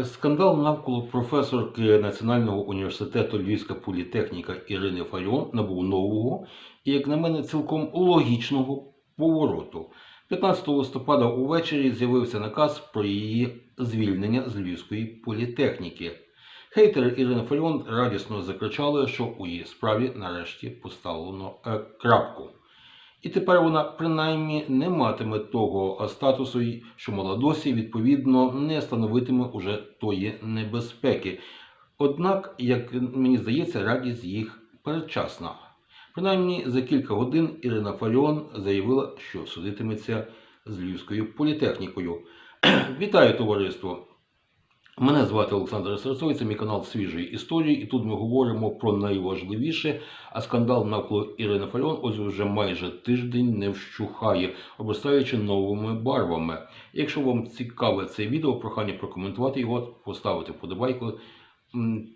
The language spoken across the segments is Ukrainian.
Скандал навколо професорки Національного університету Львівська політехніка Ірини Фаріон набув нового і, як на мене, цілком логічного повороту. 15 листопада увечері з'явився наказ про її звільнення з Львівської політехніки. Хейтери Ірини Фаріон радісно закричали, що у її справі нарешті поставлено е, крапку. І тепер вона принаймні не матиме того статусу, що мала досі, відповідно, не становитиме уже тої небезпеки. Однак, як мені здається, радість їх передчасна. Принаймні за кілька годин Ірина Фаріон заявила, що судитиметься з Львівською політехнікою. Вітаю, товариство! Мене звати Олександр Серцовий, це мій канал свіжої історії, і тут ми говоримо про найважливіше. А скандал навколо Ірини Фаріон ось вже майже тиждень не вщухає, обростаючи новими барвами. Якщо вам цікаве це відео, прохання прокоментувати його, поставити вподобайку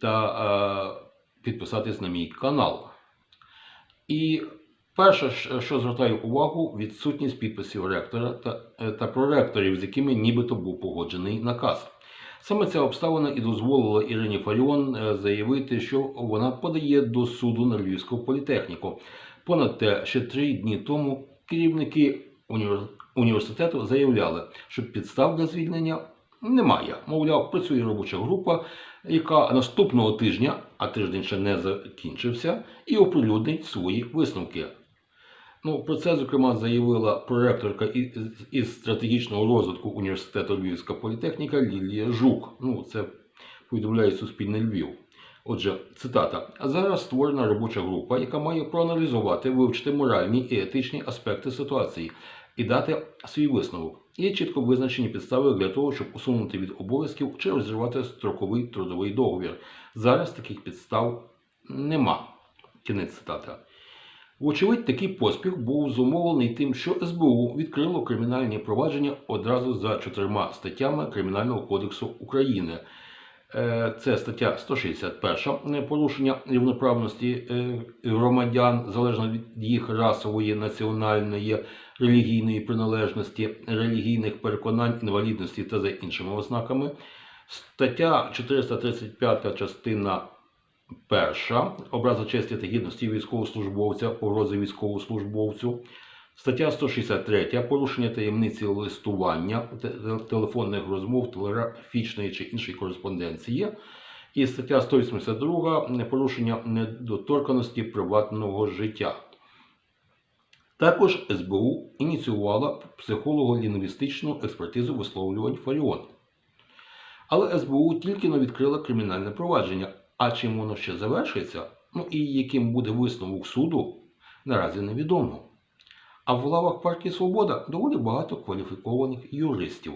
та е, підписатись на мій канал. І перше, що звертаю увагу, відсутність підписів ректора та, е, та проректорів, з якими нібито був погоджений наказ. Саме ця обставина і дозволила Ірині Фаріон е, заявити, що вона подає до суду на Львівську політехніку. Понад те, ще три дні тому керівники університету заявляли, що підстав для звільнення немає. Мовляв, працює робоча група, яка наступного тижня, а тиждень ще не закінчився, і оприлюднить свої висновки. Ну, про це, зокрема, заявила проректорка із, стратегічного розвитку університету Львівська політехніка Лілія Жук. Ну, це повідомляє Суспільне Львів. Отже, цитата: зараз створена робоча група, яка має проаналізувати, вивчити моральні і етичні аспекти ситуації і дати свій висновок. Є чітко визначені підстави для того, щоб усунути від обов'язків чи розірвати строковий трудовий договір. Зараз таких підстав нема. Кінець цитата. Вочевидь, такий поспіх був зумовлений тим, що СБУ відкрило кримінальні провадження одразу за чотирма статтями Кримінального кодексу України. Е, Це стаття 161 е, порушення рівноправності е, громадян залежно від їх расової, національної, релігійної приналежності, релігійних переконань, інвалідності та за іншими ознаками. Стаття 435 частина Перша образа честі та гідності військовослужбовця, погрози військовослужбовцю. Стаття 163. Порушення таємниці листування, те- те- телефонних розмов, телеграфічної чи іншої кореспонденції. І стаття 182. Порушення недоторканості приватного життя. Також СБУ ініціювала психолого-лінгвістичну експертизу висловлювань Фаріон. Але СБУ тільки не відкрила кримінальне провадження, а чим воно ще завершиться, ну і яким буде висновок суду, наразі невідомо. А в лавах партії Свобода доволі багато кваліфікованих юристів.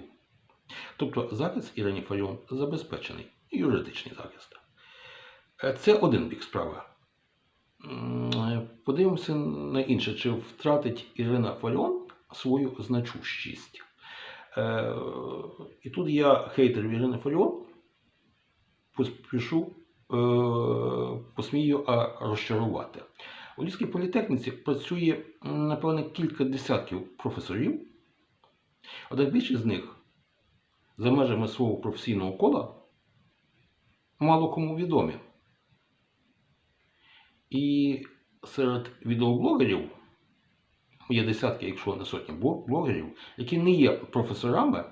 Тобто захист Ірині Фаріон забезпечений, юридичний захист. Е, Це один бік справи. Подивимося на інше, чи втратить Ірина Фаріон свою значущість. Е, І тут я хейтер Ірини Фаріон поспішу посмію розчарувати. У Львівській політехніці працює, м, напевне, кілька десятків професорів, однак більшість з них за межами свого професійного кола мало кому відомі. І серед відеоблогерів є десятки, якщо не сотні блогерів, які не є професорами,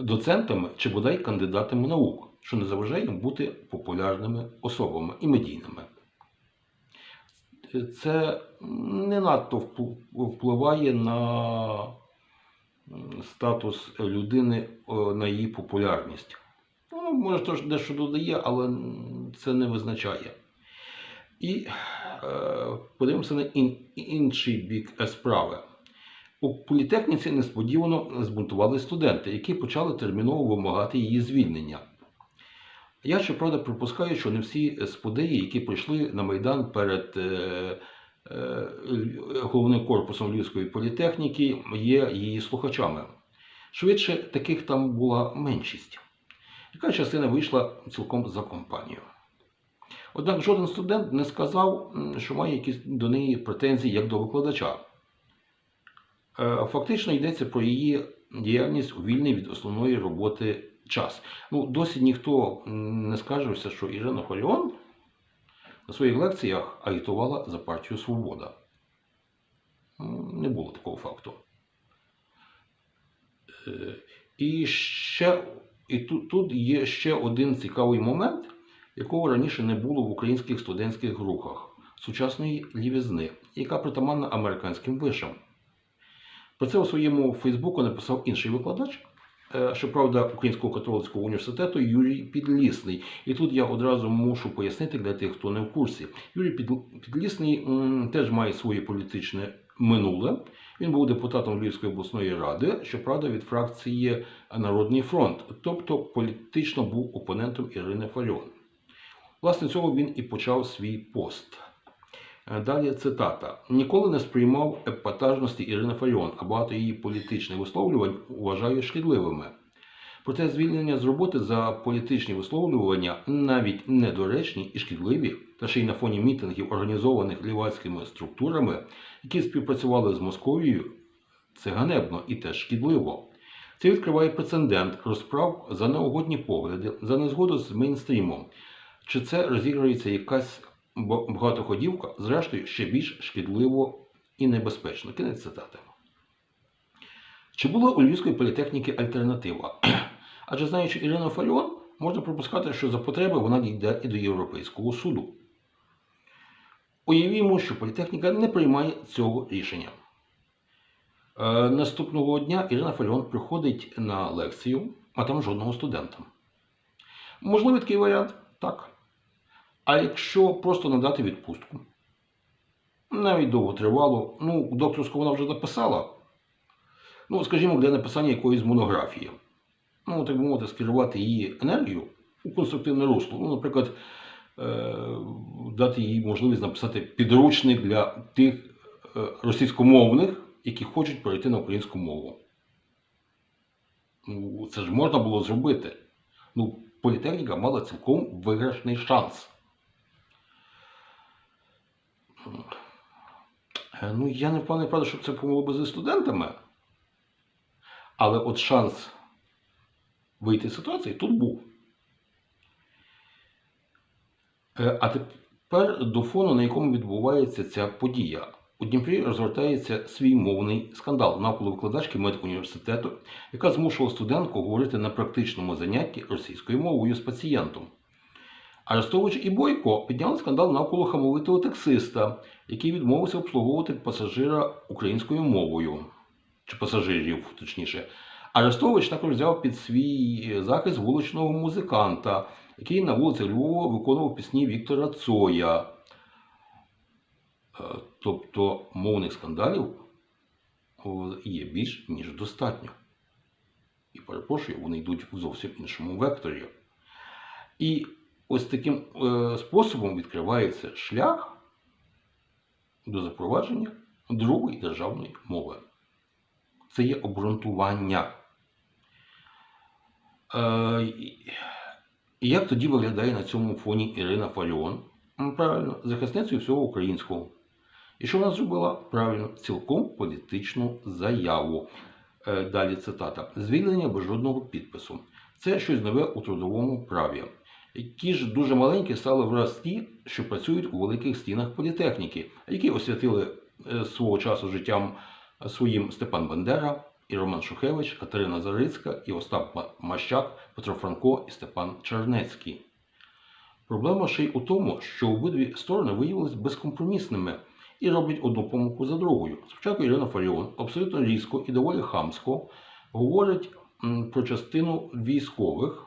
доцентами чи бодай кандидатами наук, що не заважає їм бути популярними особами і медійними. Це не надто впливає на статус людини, на її популярність. Ну, може, теж дещо додає, але це не визначає. І е, подивимося на ін- інший бік е, справи. У політехніці несподівано збунтували студенти, які почали терміново вимагати її звільнення. Я щоправда припускаю, що не всі сподеї, які прийшли на Майдан перед е, е, головним корпусом Львівської політехніки, є її слухачами. Швидше таких там була меншість. Яка частина вийшла цілком за компанію. Однак жоден студент не сказав, що має якісь до неї претензії як до викладача. Е, Фактично йдеться про її діяльність у вільний від основної роботи час. Ну, досі ніхто не скаржився, що Ірина Фаріон на своїх лекціях агітувала за партію Свобода. Не було такого факту. Е, І ще і тут, тут є ще один цікавий момент, якого раніше не було в українських студентських рухах сучасної лівізни, яка притаманна американським вишам. Про це у своєму Фейсбуку написав інший викладач, е, щоправда, Українського католицького університету Юрій Підлісний. І тут я одразу мушу пояснити для тих, хто не в курсі. Юрій Підлісний теж має своє політичне минуле. Він був депутатом Львівської обласної ради, щоправда, від фракції Народний фронт, тобто політично був опонентом Ірини Фаріон. Власне, цього він і почав свій пост. Е, Далі цитата: ніколи не сприймав епатажності Ірини Фаріон, а багато її політичних висловлювань вважаю шкідливими. Проте звільнення з роботи за політичні висловлювання навіть недоречні і шкідливі, та ще й на фоні мітингів, організованих лівацькими структурами, які співпрацювали з Московією, це ганебно і теж шкідливо. Це відкриває прецедент розправ за неугодні погляди, за незгоду з мейнстрімом. Чи це розігрується якась багатоходівка, зрештою, ще більш шкідливо і небезпечно. Кінець цитати. Чи була у Львівської політехніки альтернатива? Адже знаючи Ірину Фаріон, можна припускати, що за потреби вона дійде і до Європейського суду. Уявімо, що політехніка не приймає цього рішення. Е, наступного дня Ірина Фаріон приходить на лекцію, а там жодного студента. Можливий такий варіант? Так. А якщо просто надати відпустку? Навіть довго тривало. Ну, докторську вона вже написала. Ну, скажімо, для написання якоїсь монографії. Ну, так би мовити, скерувати її енергію у конструктивне русло. Ну, наприклад, е, дати їй можливість написати підручник для тих е, російськомовних, які хочуть перейти на українську мову. Ну, це ж можна було зробити. Ну, політехніка мала цілком виграшний шанс. Е, Ну, я не впевнений, правда, що це помогло би зі студентами. Але от шанс вийти з ситуації тут був. Е, А тепер до фону, на якому відбувається ця подія. У Дніпрі розгортається свій мовний скандал навколо викладачки медуніверситету, яка змушувала студентку говорити на практичному занятті російською мовою з пацієнтом. Арестович і Бойко підняли скандал навколо хамовитого таксиста, який відмовився обслуговувати пасажира українською мовою, чи пасажирів, точніше. Арестович також взяв під свій захист вуличного музиканта, який на вулиці Львова виконував пісні Віктора Цоя. Е, Тобто мовних скандалів є більш ніж достатньо. І перепрошую, вони йдуть в зовсім іншому векторі. І ось таким е, способом відкривається шлях до запровадження другої державної мови. Це є обґрунтування. Е, і- як тоді виглядає на цьому фоні Ірина Фаріон? Правильно, захисницею всього українського. І що вона зробила? Правильно, цілком політичну заяву. Е, Далі цитата: звільнення без жодного підпису. Це щось нове у трудовому праві. Які ж дуже маленькі стали враз ті, що працюють у великих стінах політехніки, які освятили е, свого часу життям е, своїм Степан Бандера, і Роман Шухевич, Катерина Зарицька, і Остап Мащак, Петро Франко і Степан Чернецький. Проблема ще й у тому, що обидві сторони виявилися безкомпромісними і роблять одну помилку за другою. Спочатку Ірина Фаріон абсолютно різко і доволі хамсько говорить про частину військових,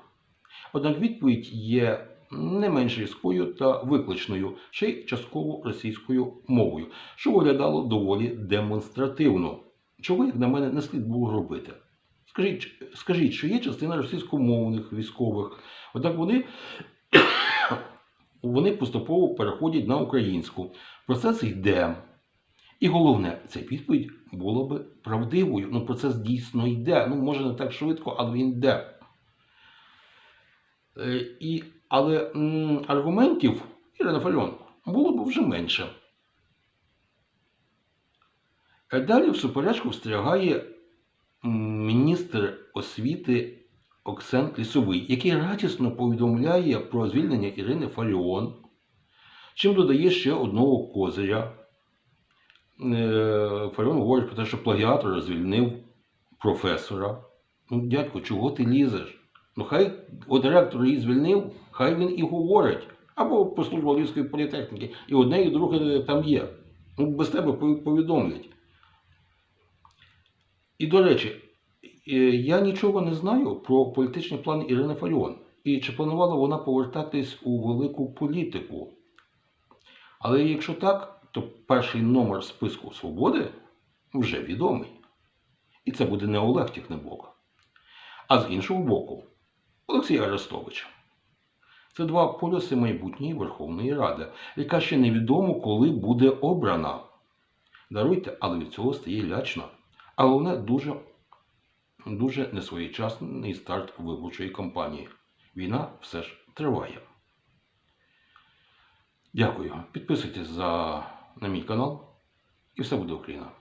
однак відповідь є не менш різкою та викличною, ще й частково російською мовою, що виглядало доволі демонстративно. Чого, як на мене, не слід було робити? Скажіть, скажіть, що є частина російськомовних військових, однак вони вони поступово переходять на українську. Процес йде. І головне, ця відповідь була би правдивою. Ну, процес дійсно йде. Ну, може не так швидко, але він йде. Е, і, але м, аргументів Ірина Фальон було б вже менше. Далі в суперечку встрягає міністр освіти Оксен Лісовий, який радісно повідомляє про звільнення Ірини Фаріон, чим додає ще одного козиря. Е, Фаріон говорить про те, що плагіатор звільнив професора. Ну, дядько, чого ти лізеш? Ну, хай от ректор її звільнив, хай він і говорить. Або по службу Львівської політехніки. І одне, і друге там є. Ну, без тебе повідомлять. І до речі, е, я нічого не знаю про політичні плани Ірини Фаріон. І чи планувала вона повертатись у велику політику. Але якщо так, то перший номер списку свободи вже відомий. І це буде не Олег Тіхнебок. А з іншого боку, Олексій Арестович. Це два полюси майбутньої Верховної Ради, яка ще невідомо, коли буде обрана. Даруйте, але від цього стає лячно. А головне дуже, дуже несвоєчасний старт виборчої кампанії. Війна все ж триває. Дякую. Підписуйтесь за, на мій канал і все буде Україна.